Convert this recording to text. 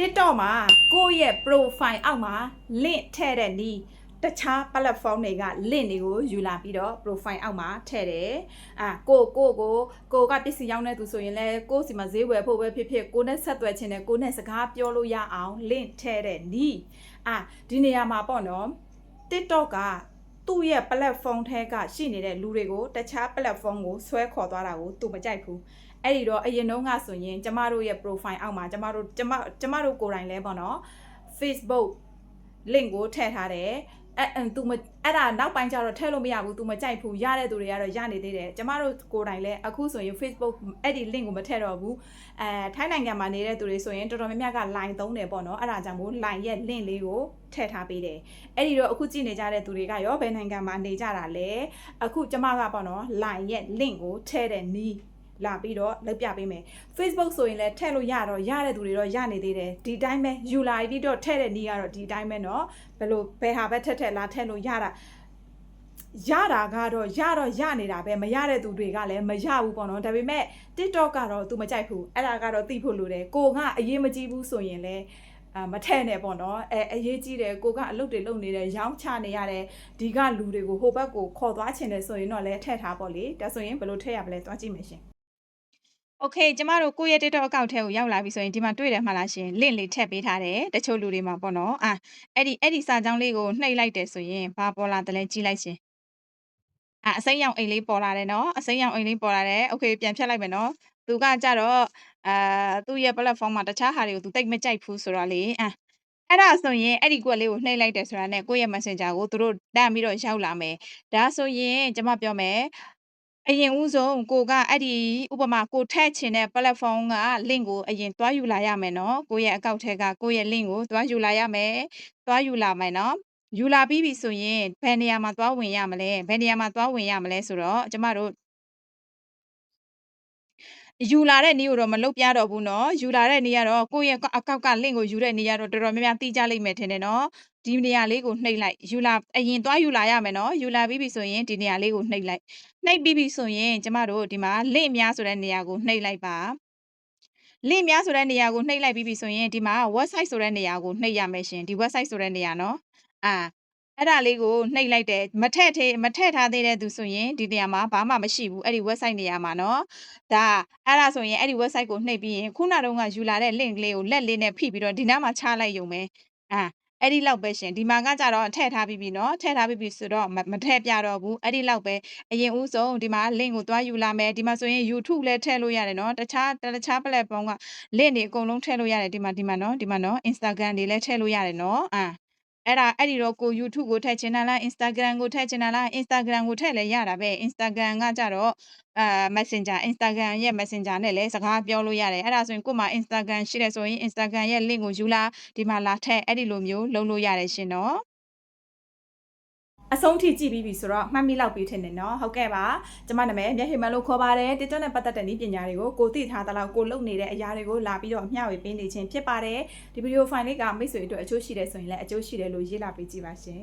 TikTok မှာကိုယ့်ရဲ့ profile အောက်မှာ link ထည့်တဲ့နီးတခြား platform တွေက link တွေကိုယူလာပြီးတော့ profile အောက်မှာထည့်တယ်အာကိုကိုကိုကိုကပစ္စည်းရောင်းတဲ့သူဆိုရင်လည်းကိုစီမှာဈေးဝယ်ဖို့ပဲဖြစ်ဖြစ်ကိုနဲ့ဆက်သွယ်ခြင်းနဲ့ကိုနဲ့စကားပြောလို့ရအောင် link ထည့်တဲ့နီးအာဒီနေရာမှာပေါ့နော် TikTok ကသူ့ရဲ့ platform ထဲကရှိနေတဲ့လူတွေကိုတခြား platform ကိုဆွဲခေါ်သွားတာကိုသူမကြိုက်ဘူး အဲ့ဒီတော့အရင်တုန်းကဆိုရင်ကျမတို့ရဲ့ profile အောက်မှာကျမတို့ကျမကျမတို့ကိုယ်တိုင်လဲပေါ့နော် Facebook link ကိုထည့်ထားတယ်အဲ့အမ် तू မအဲ့ဒါနောက်ပိုင်းကျတော့ထည့်လို့မရဘူး तू မကြိုက်ဘူးရတဲ့သူတွေကတော့ရနေသေးတယ်ကျမတို့ကိုယ်တိုင်လဲအခုဆိုရင် Facebook အဲ့ဒီ link ကိုမထည့်တော့ဘူးအဲထိုင်းနိုင်ငံမှာနေတဲ့သူတွေဆိုရင်တော်တော်များများက line သုံးတယ်ပေါ့နော်အဲ့ဒါကြောင့်မို့ line ရဲ့ link လေးကိုထည့်ထားပေးတယ်အဲ့ဒီတော့အခုကြည့်နေကြတဲ့သူတွေကရောဘယ်နိုင်ငံမှာနေကြတာလဲအခုကျမကပေါ့နော် line ရဲ့ link ကိုထည့်တဲ့နီး လာပြီးတော့လုပ်ပြပေးမယ် Facebook ဆိုရင်လည်းထည့်လို့ရတော့ရတဲ့သူတွေတော့ရနေသေးတယ်ဒီတိုင်းပဲယူလာပြီးတော့ထည့်တဲ့နီးကတော့ဒီတိုင်းပဲเนาะဘယ်လိုဘယ်ဟာပဲထက်ထက်လာထည့်လို့ရတာရတာကတော့ရတော့ရနေတာပဲမရတဲ့သူတွေကလည်းမရဘူးပေါ့နော်ဒါပေမဲ့ TikTok ကတော့ तू မကြိုက်ဘူးအဲ့ဒါကတော့သိဖို့လိုတယ်ကိုကအရေးမကြီးဘူးဆိုရင်လည်းအာမထဲ့နဲ့ပေါ့နော်အဲအရေးကြီးတယ်ကိုကအလုပ်တွေလုပ်နေတယ်ရောင်းချနေရတယ်ဒီကလူတွေကိုဟိုဘက်ကိုခေါ်သွားချင်တယ်ဆိုရင်တော့လည်းထည့်ထားပေါ့လေဒါဆိုရင်ဘယ်လိုထည့်ရမလဲသွားကြည့်မယ်ရှင် โอเคကျမတို့ကိုယ့်ရဲ့ TikTok account ထဲကိုရောက်လာပြီဆိုရင်ဒီမှာတွေ့တယ်မှလားရှင် link လေးထည့်ပေးထားတယ်တချို့လူတွေမှာပေါ့နော်အာအဲ့ဒီအဲ့ဒီစာကြောင်းလေးကိုနှိပ်လိုက်တယ်ဆိုရင်ဘာပေါ်လာတယ်လဲကြည့်လိုက်ရှင်အာအစိမ်းရောင်အိမ်လေးပေါ်လာတယ်နော်အစိမ်းရောင်အိမ်လေးပေါ်လာတယ်โอเคပြန်ဖြတ်လိုက်မယ်နော်သူကကြတော့အာသူ့ရဲ့ platform မှာတခြားဟာတွေကိုသူတိတ်မကြိုက်ဘူးဆိုတော့လေအာအဲ့ဒါဆိုရင်အဲ့ဒီကွက်လေးကိုနှိပ်လိုက်တယ်ဆိုတာနဲ့ကိုယ့်ရဲ့ Messenger ကိုသူတို့တန်းပြီးတော့ရောက်လာမယ်ဒါဆိုရင်ကျမပြောမယ် အရင်ဦးဆုံးကိုကအဲ့ဒီဥပမာကိုထည့်ချင်တဲ့ platform က link ကိုအရင်တွားယူလာရမယ်နော်ကိုယ့်ရဲ့ account ထဲကကိုယ့်ရဲ့ link ကိုတွားယူလာရမယ်တွားယူလာမယ်နော်ယူလာပြီးပြီဆိုရင်ဘယ်နေရာမှာတွားဝင်ရမလဲဘယ်နေရာမှာတွားဝင်ရမလဲဆိုတော့ကျမတို့ ယူလာတဲ့နေ့ကိုတော့မလုတ်ပြတော့ဘူးနော်ယူလာတဲ့နေ့ကတော့ကိုယ့်ရဲ့အကောက်ကလင့်ကိုယူတဲ့နေ့ကတော့တော်တော်များများသိကြလိမ့်မယ်ထင်တယ်နော်ဒီနေရာလေးကိုနှိပ်လိုက်ယူလာအရင်သွားယူလာရမယ်နော်ယူလာပြီးပြီဆိုရင်ဒီနေရာလေးကိုနှိပ်လိုက်နှိပ်ပြီးပြီဆိုရင်ကျမတို့ဒီမှာလင့်များဆိုတဲ့နေရာကိုနှိပ်လိုက်ပါလင့်များဆိုတဲ့နေရာကိုနှိပ်လိုက်ပြီးပြီဆိုရင်ဒီမှာ website ဆိုတဲ့နေရာကိုနှိပ်ရမယ်ရှင်ဒီ website ဆိုတဲ့နေရာနော်အာ အဲ့ဒါလေးကိုနှိပ်လိုက်တယ်မထက်သေးမထက်ထားသေးတဲ့သူဆိုရင်ဒီနေရာမှာဘာမှမရှိဘူးအဲ့ဒီ website နေရာမှာနော်ဒါအဲ့ဒါဆိုရင်အဲ့ဒီ website ကိုနှိပ်ပြီးရင်ခုနတုန်းကယူလာတဲ့ link လေးကိုလက်လေးနဲ့ဖိပြီးတော့ဒီနားမှာချလိုက်ရုံပဲအာအဲ့ဒီလောက်ပဲရှင်ဒီမှာကကြတော့ထည့်ထားပြီးပြီနော်ထည့်ထားပြီးပြီဆိုတော့မထည့်ပြတော့ဘူးအဲ့ဒီလောက်ပဲအရင်ဦးဆုံးဒီမှာ link ကိုတွားယူလာမယ်ဒီမှာဆိုရင် YouTube လည်းထည့်လို့ရတယ်နော်တခြားတခြား platform က link တွေအကုန်လုံးထည့်လို့ရတယ်ဒီမှာဒီမှာနော်ဒီမှာနော် Instagram တွေလည်းထည့်လို့ရတယ်နော်အာ အဲ့ဒါအဲ့ဒီတော့ကို YouTube ကိုထည့်ချင်တာလား Instagram ကိုထည့်ချင်တာလား Instagram ကိုထည့်လည်းရတာပဲ Instagram ကကြတော့အာ Messenger Instagram ရဲ့ Messenger နဲ့လည်းစကားပြောလို့ရတယ်အဲ့ဒါဆိုရင်ကို့မှာ Instagram ရှိတယ်ဆိုရင် Instagram ရဲ့ link ကိုယူလာဒီမှာလာထည့်အဲ့ဒီလိုမျိုးလုပ်လို့ရတယ်ရှင်နော် အဆုံးထိကြည့်ပြီးပြီဆိုတော့မှတ်မိလောက်ပြီးထင်တယ်နော်ဟုတ်ကဲ့ပါကျမနာမည်မျက်ဟိမန်လို့ခေါ်ပါတယ် TikTok နဲ့ပတ်သက်တဲ့နည်းပညာတွေကိုကိုသိထားသလောက်ကိုလုပ်နေတဲ့အရာတွေကိုလာပြီးတော့မျှဝေပေးနေခြင်းဖြစ်ပါတယ်ဒီဗီဒီယိုဖိုင်လေးကမိတ်ဆွေအတွက်အကျိုးရှိတယ်ဆိုရင်လည်းအကျိုးရှိတယ်လို့ရေးလာပေးကြည့်ပါရှင်